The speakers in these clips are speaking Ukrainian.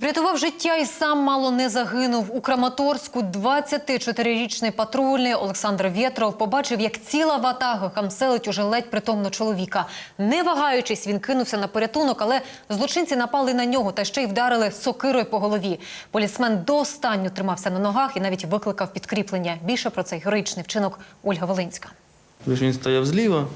Врятував життя і сам мало не загинув. У Краматорську 24-річний патрульний Олександр Вєтров побачив, як ціла ватага хамселить уже ледь притомно чоловіка. Не вагаючись, він кинувся на порятунок, але злочинці напали на нього та ще й вдарили сокирою по голові. Полісмен до останнього тримався на ногах і навіть викликав підкріплення. Більше про цей героїчний вчинок Ольга Волинська. Він стояв зліва,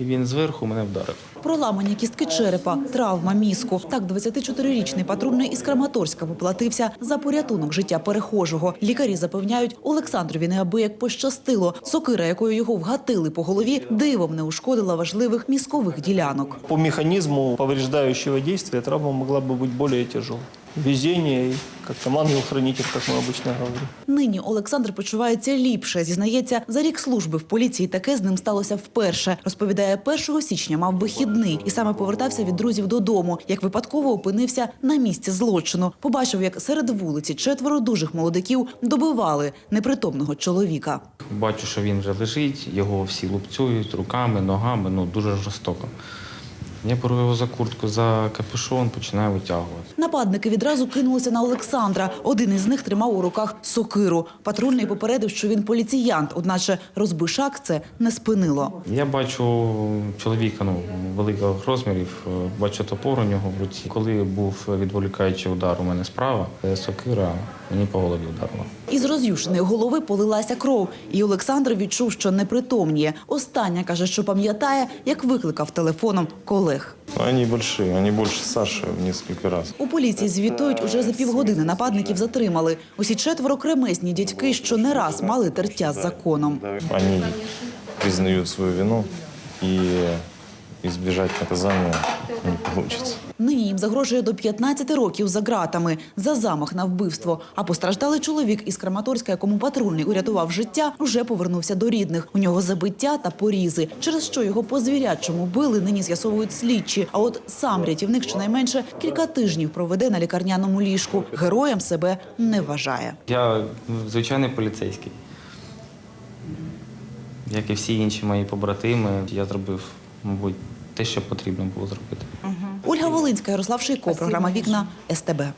і він зверху мене вдарив. Проламані кістки черепа, травма мізку. Так 24-річний патрульний із Краматорська поплатився за порятунок життя перехожого. Лікарі запевняють, Олександрові неабияк пощастило. Сокира, якою його вгатили по голові, дивом не ушкодила важливих мізкових ділянок. По механизму повреждающего действия травма могла бы быть более тяжелой. Везение и как-то ангел-хранитель, как мы обычно говорим. Нині Олександр почувається ліпше. Зізнається, за рік служби в поліції таке з ним сталося вперше. Розповідає, 1 січня мав вихідний і саме повертався від друзів додому. Як випадково опинився на місці злочину. Побачив, як серед вулиці четверо дужих молодиків добивали непритомного чоловіка. Бачу, що він вже лежить, його всі лупцюють руками, ногами, ну дуже жорстоко. Я беру його за куртку, за капюшон, починаю витягувати. Нападники відразу кинулися на Олександра. Один із них тримав у руках сокиру. Патрульний попередив, що він поліціянт, одначе розбишак це не спинило. Я бачу чоловіка ну, великих розмірів, е, бачу топор у нього в руці. Коли був відволікаючий удар у мене справа, е, сокира мені по голові вдарила. Із роз'юшеної голови полилася кров, і Олександр відчув, що непритомніє. Остання каже, що пам'ятає, як викликав телефоном колег. Они великі, вони більше Саші в нескільки разів. У поліції звітують, уже за півгодини нападників затримали. Усі четверо кремезні дядьки, що не раз мали тертя з законом. Вони признают свою вину і збіжати наказання не получится. Нині їм загрожує до 15 років за ґратами за замах на вбивство. А постраждалий чоловік із Краматорська, якому патрульний урятував життя, вже повернувся до рідних. У нього забиття та порізи, через що його по звірячому били. Нині з'ясовують слідчі. А от сам рятівник щонайменше кілька тижнів проведе на лікарняному ліжку. Героєм себе не вважає. Я ну, звичайний поліцейський. Як і всі інші мої побратими, я зробив, мабуть, те, що потрібно було зробити. Ольга Волинська, Ярослав Шийко, програма Вікна СТБ.